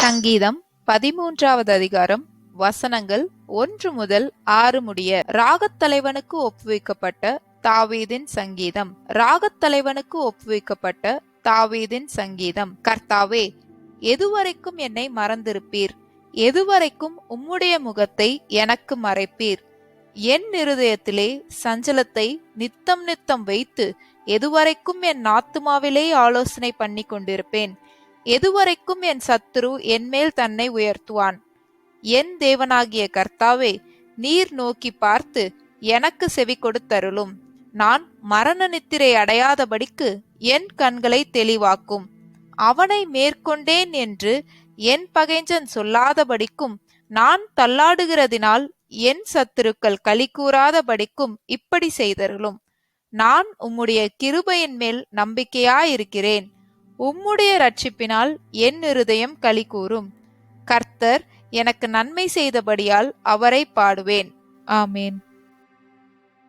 சங்கீதம் பதிமூன்றாவது அதிகாரம் வசனங்கள் ஒன்று முதல் ஆறு முடிய. ராகத்தலைவனுக்கு ஒப்புவிக்கப்பட்ட தாவீதின் சங்கீதம். ராகத்தலைவனுக்கு ஒப்புவிக்கப்பட்ட தாவீதின் சங்கீதம். கர்த்தாவே எதுவரைக்கும் என்னை மறந்திருப்பீர்? எதுவரைக்கும் உம்முடைய முகத்தை எனக்கு மறைப்பீர்? என் இருதயத்திலே சஞ்சலத்தை நித்தம் நித்தம் வைத்து எதுவரைக்கும் என் ஆத்துமாவிலே ஆலோசனை பண்ணி கொண்டிருப்பேன் எதுவரைக்கும் என் சத்துரு என்மேல் தன்னை உயர்த்துவான். என் தேவனாகிய கர்த்தாவே நீர் நோக்கி பார்த்து எனக்கு செவி கொடுத்தருளும். நான் மரண நித்திரை அடையாதபடிக்கு என் கண்களை தெளிவாக்கும். அவனை மேற்கொண்டேன் என்று என் பகைஞ்சன் சொல்லாதபடிக்கும் நான் தள்ளாடுகிறதினால் என் சத்துருக்கள் களி கூறாதபடிக்கும் இப்படி செய்தருளும். நான் உம்முடைய கிருபையின் மேல் நம்பிக்கையாயிருக்கிறேன். உம்முடைய ரட்சிப்பினால் என் இருதயம் களி கூறும் கர்த்தர் எனக்கு நன்மை செய்தபடியால் அவரை பாடுவேன். ஆமேன்.